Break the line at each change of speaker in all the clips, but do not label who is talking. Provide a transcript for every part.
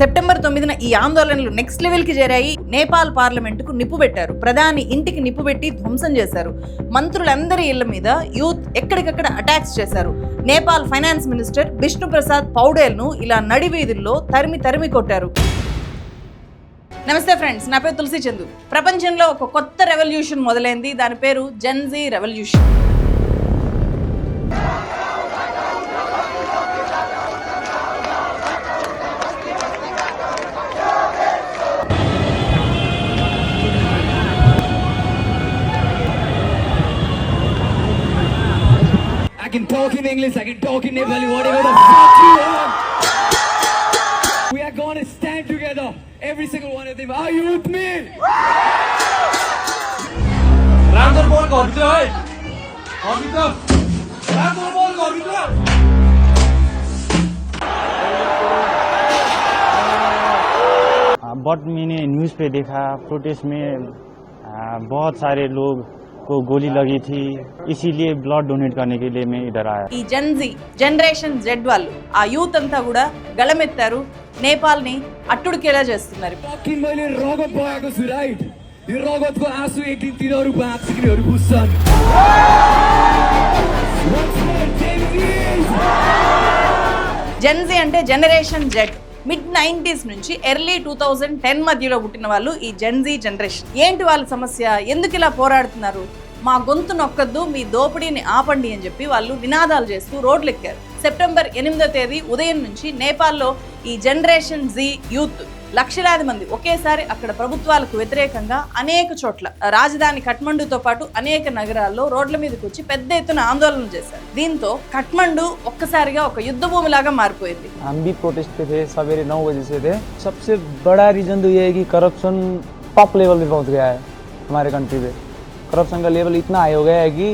September తొమ్మిదిన ఈ ఆందోళనలు నెక్స్ట్ లెవెల్కి చేరాయి. నేపాల్ పార్లమెంటుకు నిప్పు పెట్టారు. ప్రధాని ఇంటికి నిప్పు పెట్టి ధ్వంసం చేశారు. మంత్రులందరి ఇళ్ళ మీద యూత్ ఎక్కడికక్కడ అటాక్స్ చేశారు. నేపాల్ ఫైనాన్స్ మినిస్టర్ బిష్ణు ప్రసాద్ ఇలా నడి ఇలా నడివీధుల్లో తరిమి తరిమి కొట్టారు. నమస్తే ఫ్రెండ్స్ నా పేరు తులసి చందు. ప్రపంచంలో ఒక కొత్త రెవల్యూషన్ మొదలైంది. దాని పేరు
Gen Z revolution. Talk in English, I can talk in Nepali, whatever the fuck you want. We are gonna stand together, every single one of them. Are you with me?
राम्रो बोल घरभित्र है घरभित्र राम्रो बोल घरभित्र
बट मैंने news पे देखा प्रोटेस्ट में बहुत सारे लोग को गोली लगी थी इसीलिए ब्लड डोनेट करने के लिए मैं इधर आया
ఈ జెన్జీ జనరేషన్ జెడ్ వాళ్ళు ఆ యూత్ అంతా కూడా గళమెత్తారు నేపాల్ ని అట్టుడికేలా చేస్తున్నారు
Fucking मैले रगत बगाएको छु राइट यो रगतको आँसु एक दिन तिनीहरू बाँच्नेहरू बुझ्छन् Once more, Gen Zs!
Gen Z అంటే జనరేషన్ జెడ్ మిడ్ నైన్టీస్ నుంచి ఎర్లీ టూ థౌజండ్ టెన్ మధ్యలో పుట్టిన వాళ్ళు ఈ జెన్జీ జనరేషన్ ఏంటి వాళ్ళ సమస్య? ఎందుకు ఇలా పోరాడుతున్నారు? మా గొంతు నొక్కద్దు మీ దోపిడీని ఆపండి అని చెప్పి వాళ్ళు నినాదాలు చేస్తూ రోడ్లు ఎక్కారు సెప్టెంబర్ ఎనిమిదో తేదీ ఉదయం నుంచి నేపాల్లో ఈ జనరేషన్ జీ యూత్ లక్షలాది మంది ఒకేసారి అక్కడ ప్రభుత్వాలకు వ్యతిరేకంగా అనేక చోట్ల రాజధాని కఠ్మండుతో పాటు అనేక నగరాల్లో రోడ్ల మీదకి వచ్చి పెద్ద ఎత్తున ఆందోళన చేశారు దీంతో కఠ్మండు ఒక్కసారిగా ఒక యుద్ధ భూమిలాగా మారిపోయింది
हम भी प्रोटेस्ट पे थे सवेरे नौ बजे से थे सबसे बड़ा रीज़न तो ये है कि करप्शन टॉप लेवल पे पहुंच गया है हमारे कंट्री पे करप्शन का लेवल इतना हाई हो गया है कि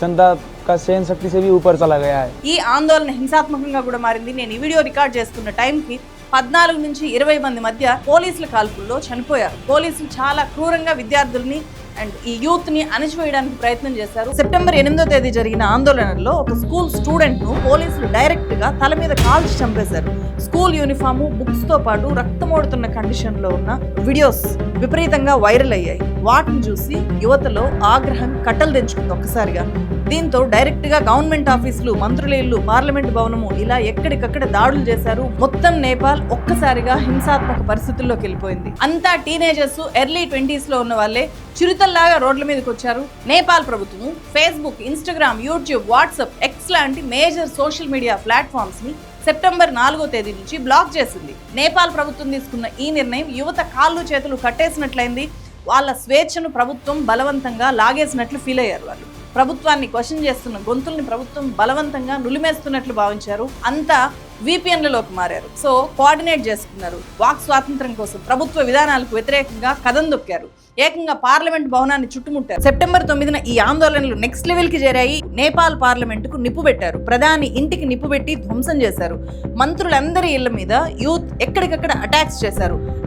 जनता का सहन शक्ति से भी ऊपर चला गया है
ఈ ఆందోళన హింసాత్మకంగా కూడా మారింది నేను ఈ వీడియో రికార్డ్ చేస్తున్న టైంకి పద్నాలుగు నుంచి ఇరవై మంది మధ్య పోలీసుల కాల్పుల్లో చనిపోయారు. పోలీసులు చాలా క్రూరంగా విద్యార్థుల్ని అండ్ ఈ యూత్ని అణచివేయడానికి ప్రయత్నం చేశారు. సెప్టెంబర్ ఎనిమిదో తేదీ జరిగిన ఆందోళనలో ఒక స్కూల్ స్టూడెంట్ను పోలీసులు డైరెక్ట్గా తల మీద కాల్చి చంపేశారు. స్కూల్ యూనిఫాము బుక్స్తో పాటు రక్తమోడుతున్న కండిషన్లో ఉన్న వీడియోస్ విపరీతంగా వైరల్ అయ్యాయి. వాటిని చూసి యువతలో ఆగ్రహం కట్టలు తెంచుకుంది ఒక్కసారిగా. దీంతో డైరెక్ట్గా గవర్నమెంట్ ఆఫీసులు మంత్రుల ఇల్లు పార్లమెంట్ భవనము ఇలా ఎక్కడికక్కడ దాడులు చేశారు. మొత్తం నేపాల్ ఒక్కసారిగా హింసాత్మక పరిస్థితుల్లోకి వెళ్ళిపోయింది. అంతా టీనేజర్స్ ఎర్లీ ట్వంటీస్లో ఉన్న వాళ్ళే చిరుతల్లాగా రోడ్ల మీదకి వచ్చారు. నేపాల్ ప్రభుత్వం Facebook Instagram YouTube WhatsApp X లాంటి మేజర్ సోషల్ మీడియా ప్లాట్ఫామ్స్ని సెప్టెంబర్ నాలుగో తేదీ నుంచి బ్లాక్ చేసింది. నేపాల్ ప్రభుత్వం తీసుకున్న ఈ నిర్ణయం యువత కాళ్ళు చేతులు కట్టేసినట్లయింది. వాళ్ళ స్వేచ్ఛను ప్రభుత్వం బలవంతంగా లాగేసినట్లు ఫీల్ అయ్యారు వాళ్ళు. ప్రభుత్వాన్ని క్వశ్చన్ చేస్తున్న గొంతుల్ని ప్రభుత్వం బలవంతంగా నులిమేస్తున్నట్లు భావించారు. అంతా విపిఎన్లలోకి మారారు. సో కోఆర్డినేట్ చేసుకున్నారు. వాక్ స్వాతంత్రం కోసం ప్రభుత్వ విధానాలకు వ్యతిరేకంగా కథం దొక్కారు. ఏకంగా పార్లమెంట్ భవనాన్ని చుట్టుముట్టారు. సెప్టెంబర్ తొమ్మిదిన ఈ ఆందోళనలు నెక్స్ట్ లెవెల్కి చేరాయి. నేపాల్ పార్లమెంట్కు నిప్పు పెట్టారు. ప్రధాని ఇంటికి నిప్పు పెట్టి ధ్వంసం చేశారు. మంత్రులందరి ఇళ్ళ మీద యూత్ ఎక్కడికక్కడ అటాక్స్ చేశారు.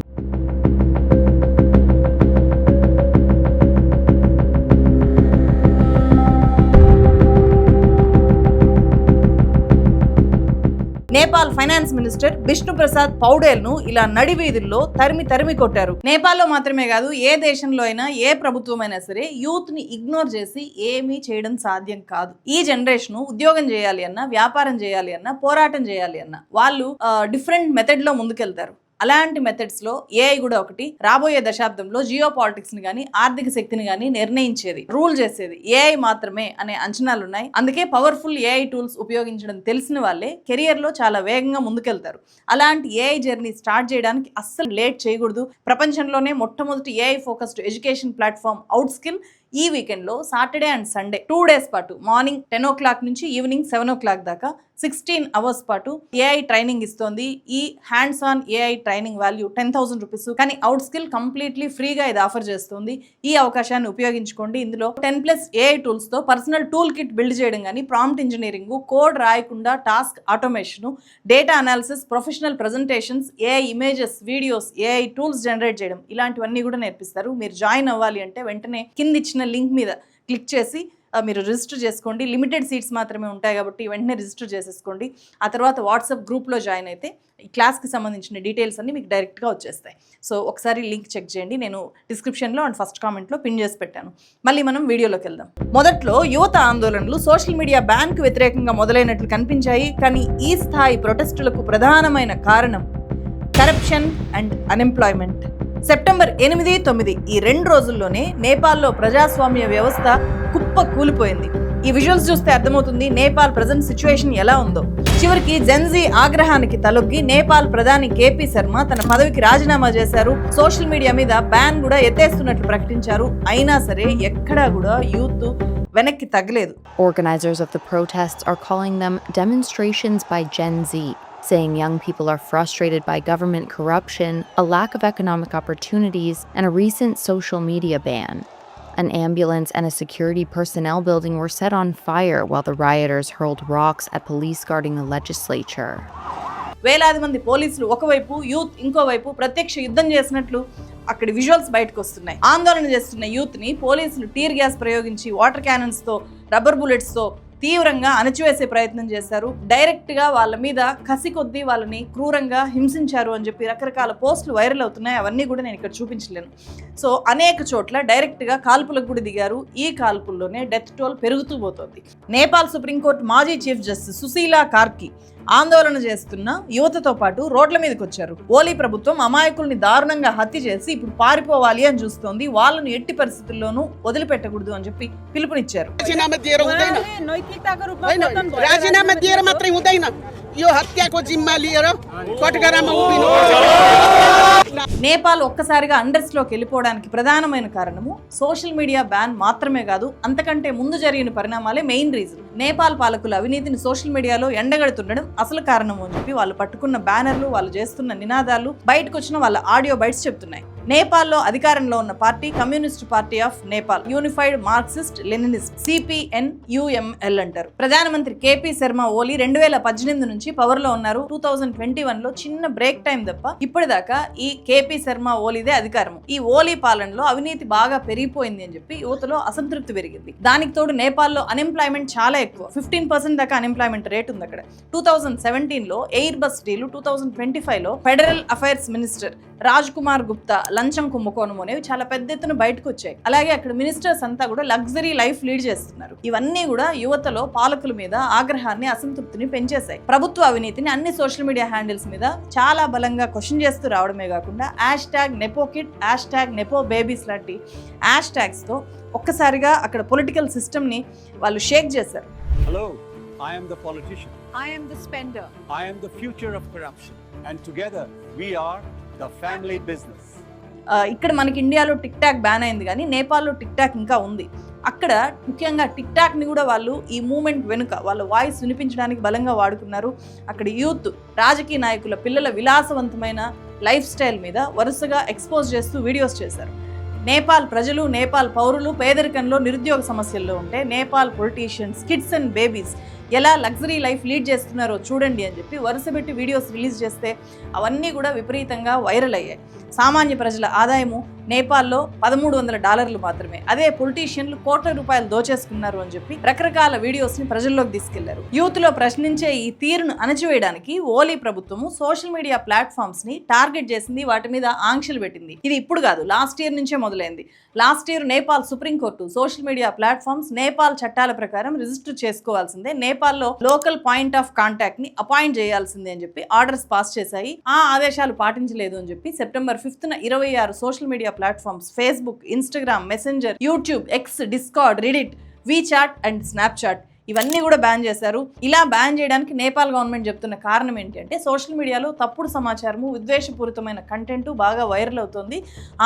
నేపాల్ ఫైనాన్స్ మినిస్టర్ బిష్ణు ప్రసాద్ పౌడేల్ను ఇలా నడివీధుల్లో తరిమి తరిమి కొట్టారు. నేపాల్లో మాత్రమే కాదు ఏ దేశంలో అయినా ఏ ప్రభుత్వమైనా సరే యూత్ని ఇగ్నోర్ చేసి ఏమీ చేయడం సాధ్యం కాదు. ఈ జనరేషన్ ఉద్యోగం చేయాలి అన్నా వ్యాపారం చేయాలి అన్నా పోరాటం చేయాలి అన్నా వాళ్ళు డిఫరెంట్ మెథడ్లో ముందుకెళ్తారు. అలాంటి మెథడ్స్లో ఏఐ కూడా ఒకటి రాబోయే దశాబ్దంలో జియో పాలిటిక్స్ని కానీ ఆర్థిక శక్తిని కానీ నిర్ణయించేది రూల్ చేసేది ఏఐ మాత్రమే అనే అంచనాలు ఉన్నాయి అందుకే పవర్ఫుల్ ఏఐ టూల్స్ ఉపయోగించడం తెలిసిన వాళ్ళే కెరియర్లో చాలా వేగంగా ముందుకెళ్తారు. అలాంటి ఏఐ జర్నీ స్టార్ట్ చేయడానికి అస్సలు లేట్ చేయకూడదు. ప్రపంచంలోనే మొట్టమొదటి AI focused education platform Outskill ఈ వీకెండ్లో Saturday and Sunday two days పాటు మార్నింగ్ టెన్ ఓ క్లాక్ నుంచి ఈవినింగ్ సెవెన్ ఓ క్లాక్ దాకా సిక్స్టీన్ అవర్స్ పాటు ఏఐ ట్రైనింగ్ ఇస్తోంది. ఈ hands on AI training value ten thousand rupees కానీ అవుట్ స్కిల్ కంప్లీట్లీ ఫ్రీగా ఇది ఆఫర్ చేస్తుంది. ఈ అవకాశాన్ని ఉపయోగించుకోండి. ఇందులో టెన్ ప్లస్ ఏఐ టూల్స్తో పర్సనల్ టూల్ కిట్ బిల్డ్ చేయడం కానీ ప్రాంప్ట్ ఇంజనీరింగ్ కోడ్ రాయకుండా task automation data analysis professional presentations AI images videos AI tools generate చేయడం. ఇలాంటివన్నీ కూడా నేర్పిస్తారు. మీరు జాయిన్ అవ్వాలి అంటే వెంటనే కింద ఇచ్చిన లింక్ మీద క్లిక్ చేసి మీరు రిజిస్టర్ చేసుకోండి. లిమిటెడ్ సీట్స్ మాత్రమే ఉంటాయి కాబట్టి వెంటనే రిజిస్టర్ చేసేసుకోండి. ఆ తర్వాత వాట్సాప్ గ్రూప్లో జాయిన్ అయితే ఈ క్లాస్కి సంబంధించిన డీటెయిల్స్ అన్నీ మీకు డైరెక్ట్గా వచ్చేస్తాయి. సో ఒకసారి లింక్ చెక్ చేయండి. నేను డిస్క్రిప్షన్లో అండ్ ఫస్ట్ కామెంట్లో పిన్ చేసి పెట్టాను. మళ్ళీ మనం వీడియోలోకి వెళ్దాం. మొదట్లో యువత ఆందోళనలు సోషల్ మీడియా బ్యాన్కు వ్యతిరేకంగా మొదలైనట్లు కనిపించాయి. కానీ ఈ స్థాయి ప్రొటెస్టులకు ప్రధానమైన కారణం కరప్షన్ అండ్ అన్ఎంప్లాయ్మెంట్ సెప్టెంబర్ ఎనిమిది తొమ్మిది ఈ రెండు రోజుల్లోనే నేపాల్లో ప్రజాస్వామ్య వ్యవస్థ కుప్ప కూలిపోయింది. ఈ విజువల్స్ చూస్తే అర్థమవుతుంది నేపాల్ ప్రజెంట్ సిచ్యువేషన్ ఎలా ఉందో. చివరికి జెన్జీ ఆగ్రహానికి తలొగ్గి నేపాల్ ప్రధాని కేపీ శర్మ తన పదవికి రాజీనామా చేశారు. సోషల్ మీడియా మీద బ్యాన్ కూడా ఎత్తేస్తున్నట్లు ప్రకటించారు. అయినా సరే ఎక్కడా కూడా యూత్ వెనక్కి తగ్గలేదు.
Organisers of the protests are calling them demonstrations by Gen Z saying young people are frustrated by government corruption, a lack of economic opportunities, and a recent social media ban. An ambulance and a security personnel building were set on fire while the rioters hurled rocks at police guarding the legislature.
వేలాది మంది పోలీసులు ఒకవైపు youth ఇంకోవైపు ప్రత్యక్ష యుద్ధం చేసినట్లు అక్కడి visuals బయటకు వస్తున్నాయి ఆందోళన చేస్తున్న యూత్ ని పోలీసులు టీర్ గ్యాస్ ప్రయోగించి వాటర్ క్యానన్స్ తో రబ్బర్ బుల్లెట్స్ తో తీవ్రంగా అణచివేసే ప్రయత్నం చేశారు. డైరెక్ట్గా వాళ్ళ మీద కసి కొద్దీ వాళ్ళని క్రూరంగా హింసించారు అని చెప్పి రకరకాల పోస్టులు వైరల్ అవుతున్నాయి. అవన్నీ కూడా నేను ఇక్కడ చూపించలేను. సో అనేక చోట్ల డైరెక్ట్గా కాల్పులకు కూడా దిగారు. ఈ కాల్పుల్లోనే డెత్ టోల్ పెరుగుతూ పోతోంది. నేపాల్ సుప్రీంకోర్టు మాజీ చీఫ్ జస్టిస్ సుశీలా కార్కి ఆందోళన చేస్తున్న యువతతో పాటు రోడ్ల మీదకి వచ్చారు. ఓలీ ప్రభుత్వం అమాయకుల్ని దారుణంగా హత్య చేసి ఇప్పుడు పారిపోవాలి అని చూస్తోంది. వాళ్ళను ఎట్టి పరిస్థితుల్లోనూ వదిలిపెట్టకూడదు అని చెప్పి పిలుపునిచ్చారు.
राजीनामा दिएर हुँदैन होइन राजीनामा दिएर मात्रै हुँदैन यो हत्याको जिम्मा लिएर कटघरामा उभिनु
నేపాల్ ఒక్కసారిగా అండర్స్ లోకి వెళ్ళిపోవడానికి ప్రధానమైన కారణము సోషల్ మీడియా బ్యాన్ మాత్రమే కాదు అంతకంటే ముందు జరిగిన పరిణామాలే మెయిన్ రీజన్ నేపాల్ పాలకులు అవినీతిని సోషల్ మీడియాలో ఎండగడుతుండడం అసలు కారణము అని చెప్పి వాళ్ళు పట్టుకున్న బ్యానర్లు వాళ్ళు చేస్తున్న నినాదాలు బయటకు వచ్చిన వాళ్ళ ఆడియో బైట్స్ చెప్తున్నాయి నేపాల్లో అధికారంలో ఉన్న party communist party of Nepal unified Marxist Leninist CPN UML అంటారు. ప్రధానమంత్రి కేపీ శర్మ ఓలీ రెండు వేల పద్దెనిమిది నుంచి పవర్లో ఉన్నారు. టూ థౌజండ్ ట్వంటీ వన్లో చిన్న బ్రేక్ టైం తప్ప ఇప్పటిదాకా ఈ కేపీ శర్మ ఓలీదే అధికారం ఈ ఓలీ పాలనలో అవినీతి బాగా పెరిగిపోయింది అని చెప్పి యువతలో అసంతృప్తి పెరిగింది. దానికి తోడు నేపాల్లో అన్ఎంప్లాయ్మెంట్ చాలా ఎక్కువ. ఫిఫ్టీన్ పర్సెంట్ దాకా అన్ఎంప్లాయ్మెంట్ రేట్ ఉంది అక్కడ. టూ థౌజండ్ సెవెంటీన్లో ఎయిర్ బస్ డీలు టూ థౌజండ్ ట్వంటీ ఫైవ్లో federal affairs minister Raj Kumar Gupta లంచం కుంభకోణం అనేవి చాలా పెద్ద ఎత్తున బయటకు వచ్చాయి అలాగే అక్కడ మినిస్టర్స్ అంతా కూడా లగ్జరీ లైఫ్ లీడ్ చేస్తున్నారు ఇవన్నీ కూడా యువతలో పాలకుల మీద ఆగ్రహాన్ని అసంతృప్తిని పెంచేశాయి ప్రభుత్వ అవినీతిని అన్ని సోషల్ మీడియా హ్యాండిల్స్ మీద చాలా బలంగా క్వశ్చన్ చేస్తూ రావడమే కాకుండా hashtag nepo kid hashtag nepo babies లాంటి హ్యాష్ ట్యాగ్స్తో ఒక్కసారిగా అక్కడ పొలిటికల్ సిస్టమ్ని వాళ్ళు షేక్ చేశారు
Hello, I am the politician.
I am the spender.
I am the future of corruption. And together we are the family business.
ఇక్కడ మనకి ఇండియాలో టిక్ టాక్ బ్యాన్ అయింది కానీ నేపాల్లో టిక్ టాక్ ఇంకా ఉంది. అక్కడ ముఖ్యంగా టిక్ టాక్ని కూడా వాళ్ళు ఈ మూమెంట్ వెనుక వాళ్ళ వాయిస్ వినిపించడానికి బలంగా వాడుకున్నారు. అక్కడ యూత్ రాజకీయ నాయకుల పిల్లల విలాసవంతమైన లైఫ్ స్టైల్ మీద వరుసగా ఎక్స్పోజ్ చేస్తూ వీడియోస్ చేశారు. నేపాల్ ప్రజలు నేపాల్ పౌరులు పేదరికంలో నిరుద్యోగ సమస్యల్లో ఉంటే Nepal politicians kids and babies ఎలా లగ్జరీ లైఫ్ లీడ్ చేస్తున్నారో చూడండి అని చెప్పి వరుసపెట్టి వీడియోస్ రిలీజ్ చేస్తే అవన్నీ కూడా విపరీతంగా వైరల్ అయ్యాయి. సామాన్య ప్రజల ఆదాయము నేపాల్లో పదమూడు వందల డాలర్లు మాత్రమే. అదే పొలిటీషియన్లు కోట్ల రూపాయలు దోచేసుకున్నారు అని చెప్పి రకరకాల వీడియోస్ని ప్రజల్లోకి తీసుకెళ్ళారు. యూత్లో ప్రశ్నించే ఈ తీరును అణచివేయడానికి ఓలీ ప్రభుత్వము సోషల్ మీడియా ప్లాట్ఫామ్స్ని టార్గెట్ చేసింది వాటి మీద ఆంక్షలు పెట్టింది. ఇది ఇప్పుడు కాదు లాస్ట్ ఇయర్ నుంచే మొదలైంది. Last year Nepal supreme court social media platforms Nepal చట్టాల ప్రకారం రిజిస్టర్ చేసుకోవాల్సిందే. నేపాల్లో లోకల్ పాయింట్ ఆఫ్ కాంటాక్ట్ని అపాయింట్ చేయాల్సిందే అని చెప్పి ఆర్డర్స్ పాస్ చేశాయి. ఆ ఆదేశాలు పాటించలేదు అని చెప్పి సెప్టెంబర్ ఫిఫ్త్ ఇరవై ఆరు social media platforms Facebook, Instagram, Messenger, YouTube, X, Discord, Reddit, WeChat, and Snapchat. ఇవన్నీ కూడా బ్యాన్ చేశారు. ఇలా బ్యాన్ చేయడానికి నేపాల్ గవర్నమెంట్ చెప్తున్న కారణం ఏంటంటే సోషల్ మీడియాలో తప్పుడు సమాచారము ఉద్వేషపూరితమైన కంటెంట్ బాగా వైరల్ అవుతుంది.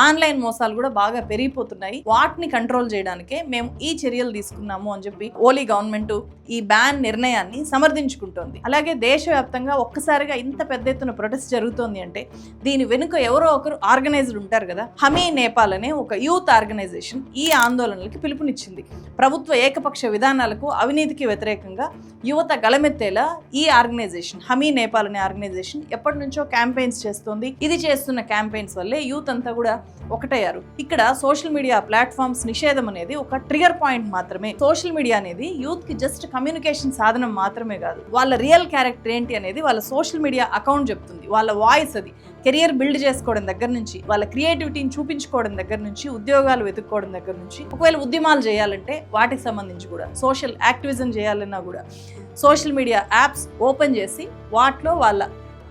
ఆన్లైన్ మోసాలు కూడా బాగా పెరిగిపోతున్నాయి. వాటిని కంట్రోల్ చేయడానికే మేము ఈ చర్యలు తీసుకున్నాము అని చెప్పి ఓలీ గవర్నమెంట్ ఈ బ్యాన్ నిర్ణయాన్ని సమర్థించుకుంటోంది. అలాగే దేశవ్యాప్తంగా ఒక్కసారిగా ఇంత పెద్ద ఎత్తున ప్రొటెస్ట్ జరుగుతోంది అంటే దీని వెనుక ఎవరో ఒకరు ఆర్గనైజ్డ్ ఉంటారు కదా? హమీ నేపాల్ అనే ఒక యూత్ ఆర్గనైజేషన్ ఈ ఆందోళనలకి పిలుపునిచ్చింది. ప్రభుత్వ ఏకపక్ష విధానాలకు అవినీతి దీనికి వ్యతిరేకంగా యువత గళమెత్తేలా ఈ ఆర్గనైజేషన్ హమీ నేపాల్ అనే ఆర్గనైజేషన్ ఎప్పటి నుంచో క్యాంపెయిన్స్ చేస్తుంది. ఇది చేస్తున్న క్యాంపెయిన్స్ వల్లే యూత్ అంతా కూడా ఒకటయ్యారు. ఇక్కడ సోషల్ మీడియా ప్లాట్ఫామ్స్ నిషేధం అనేది ఒక ట్రిగర్ పాయింట్ మాత్రమే. సోషల్ మీడియా అనేది యూత్కి జస్ట్ కమ్యూనికేషన్ సాధనం మాత్రమే కాదు. వాళ్ళ రియల్ క్యారెక్టర్ ఏంటి అనేది వాళ్ళ సోషల్ మీడియా అకౌంట్ చెప్తుంది. వాళ్ళ వాయిస్ అది. కెరియర్ బిల్డ్ చేసుకోవడం దగ్గర నుంచి వాళ్ళ క్రియేటివిటీని చూపించుకోవడం దగ్గర నుంచి ఉద్యోగాలు వెతుక్కోవడం దగ్గర నుంచి ఒకవేళ ఉద్యమాలు చేయాలంటే వాటికి సంబంధించి కూడా సోషల్ యాక్టివిజం చేయాలన్నా కూడా సోషల్ మీడియా యాప్స్ ఓపెన్ చేసి వాటిలో వాళ్ళ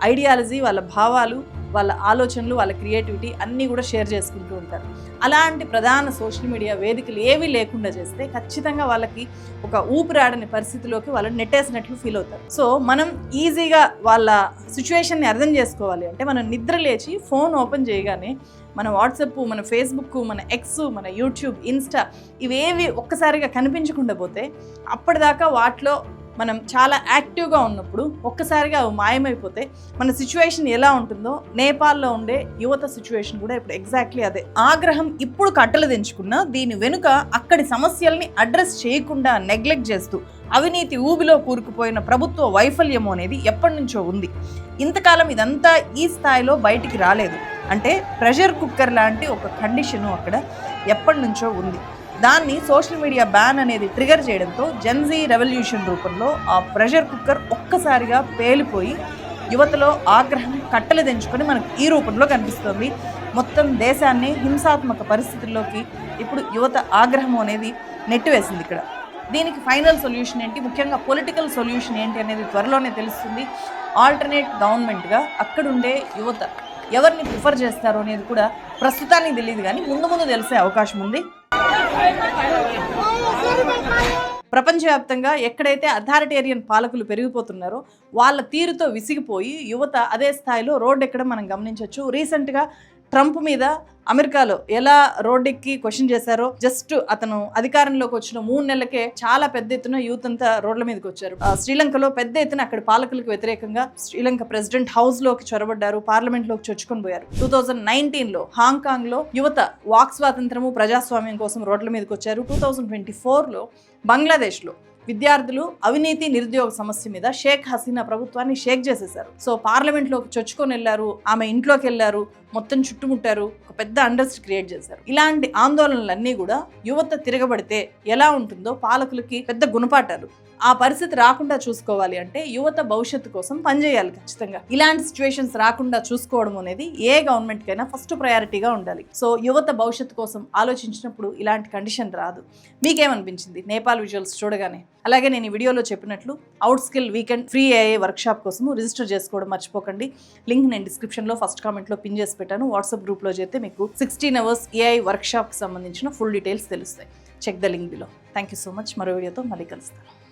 ఐడియాలజీ వాళ్ళ భావాలు వాళ్ళ ఆలోచనలు వాళ్ళ క్రియేటివిటీ అన్నీ కూడా షేర్ చేసుకుంటూ ఉంటారు. అలాంటి ప్రధాన సోషల్ మీడియా వేదికలు ఏవి లేకుండా చేస్తే ఖచ్చితంగా వాళ్ళకి ఒక ఊపిరాడని పరిస్థితిలోకి వాళ్ళు నెట్టేసినట్లు ఫీల్ అవుతారు. సో మనం ఈజీగా వాళ్ళ సిచ్యువేషన్ని అర్థం చేసుకోవాలి. అంటే మనం నిద్ర లేచి ఫోన్ ఓపెన్ చేయగానే మన వాట్సప్ మన ఫేస్బుక్ మన ఎక్స్ మన యూట్యూబ్ ఇన్స్టా ఇవేవి ఒక్కసారిగా కనిపించకుండా పోతే అప్పటిదాకా వాటిలో మనం చాలా యాక్టివ్గా ఉన్నప్పుడు ఒక్కసారిగా అవి మాయమైపోతే మన సిచ్యువేషన్ ఎలా ఉంటుందో నేపాల్లో ఉండే యువత సిచ్యువేషన్ కూడా ఇప్పుడు ఎగ్జాక్ట్లీ అదే. ఆగ్రహం ఇప్పుడు కట్టలు తెంచుకున్నా దీని వెనుక అక్కడి సమస్యల్ని అడ్రస్ చేయకుండా నెగ్లెక్ట్ చేస్తూ అవినీతి ఊబిలో కూరుకుపోయిన ప్రభుత్వ వైఫల్యము అనేది ఎప్పటి నుంచో ఉంది. ఇంతకాలం ఇదంతా ఈ స్థాయిలో బయటికి రాలేదు. అంటే ప్రెషర్ కుక్కర్ లాంటి ఒక కండిషను అక్కడ ఎప్పటి నుంచో ఉంది. దాన్ని సోషల్ మీడియా బ్యాన్ అనేది ట్రిగర్ చేయడంతో జెన్జీ రెవల్యూషన్ రూపంలో ఆ ప్రెషర్ కుక్కర్ ఒక్కసారిగా పేలిపోయి యువతలో ఆగ్రహం కట్టలు తెంచుకొని మనకు ఈ రూపంలో కనిపిస్తుంది. మొత్తం దేశాన్ని హింసాత్మక పరిస్థితుల్లోకి ఇప్పుడు యువత ఆగ్రహం అనేది నెట్టివేసింది ఇక్కడ. దీనికి ఫైనల్ సొల్యూషన్ ఏంటి? ముఖ్యంగా పొలిటికల్ సొల్యూషన్ ఏంటి అనేది త్వరలోనే తెలుస్తుంది. ఆల్టర్నేట్ గవర్నమెంట్గా అక్కడుండే యువత ఎవరిని ప్రిఫర్ చేస్తారో అనేది కూడా ప్రస్తుతానికి తెలియదు కానీ ముందు ముందు తెలిసే అవకాశం ఉంది. ప్రపంచవ్యాప్తంగా ఎక్కడైతే అథారిటేరియన్ పాలకులు పెరిగిపోతున్నారో వాళ్ళ తీరుతో విసిగిపోయి యువత అదే స్థాయిలో రోడ్ ఎక్కడం మనం గమనించవచ్చు. రీసెంట్గా ట్రంప్ మీద అమెరికాలో ఎలా రోడ్డెక్కి క్వశ్చన్ చేశారో జస్ట్ అతను అధికారంలోకి వచ్చిన మూడు నెలలకే చాలా పెద్ద ఎత్తున యూత్ అంతా రోడ్ల మీదకి వచ్చారు. శ్రీలంకలో పెద్ద ఎత్తున అక్కడ పాలకులకు వ్యతిరేకంగా శ్రీలంక ప్రెసిడెంట్ హౌస్లోకి చొరబడ్డారు పార్లమెంట్లోకి చొచ్చుకొని పోయారు. టూ థౌజండ్ నైన్టీన్లో హాంకాంగ్లో యువత వాక్ స్వాతంత్రము ప్రజాస్వామ్యం కోసం రోడ్ల మీదకి వచ్చారు. టూ థౌజండ్ ట్వంటీ ఫోర్లో బంగ్లాదేశ్లో విద్యార్థులు అవినీతి నిరుద్యోగ సమస్య మీద షేక్ హసీనా ప్రభుత్వాన్ని షేక్ చేసేశారు. సో పార్లమెంట్లోకి చొచ్చుకొని వెళ్ళారు ఆమె ఇంట్లోకి వెళ్ళారు మొత్తం చుట్టుముట్టారు ఒక పెద్ద అండర్స్ట్ క్రియేట్ చేశారు. ఇలాంటి ఆందోళనలన్నీ కూడా యువత తిరగబడితే ఎలా ఉంటుందో పాలకులకి పెద్ద గుణపాఠాలు. ఆ పరిస్థితి రాకుండా చూసుకోవాలి అంటే యువత భవిష్యత్తు కోసం పనిచేయాలి ఖచ్చితంగా. ఇలాంటి సిచ్యువేషన్స్ రాకుండా చూసుకోవడం అనేది ఏ గవర్నమెంట్ కైనా ఫస్ట్ ప్రయారిటీగా ఉండాలి. సో యువత భవిష్యత్తు కోసం ఆలోచించినప్పుడు ఇలాంటి కండిషన్ రాదు. మీకేమనిపించింది? నేపాల్ విజువల్స్ చూడగానే. అలాగే నేను ఈ వీడియోలో చెప్పినట్లు Outskill weekend free AI workshop కోసం రిజిస్టర్ చేసుకోవడం మర్చిపోకండి. లింక్ నేను డిస్క్రిప్షన్లో ఫస్ట్ కామెంట్లో పిన్ చేసి పెట్టాను. వాట్సాప్ గ్రూప్లో చేస్తే మీకు సిక్స్టీన్ అవర్స్ ఏఐ వర్క్షాప్కి సంబంధించిన ఫుల్ డీటెయిల్స్ తెలుస్తాయి. Check the link below thank you so much మరో వీడియోతో మళ్ళీ కలుస్తాను.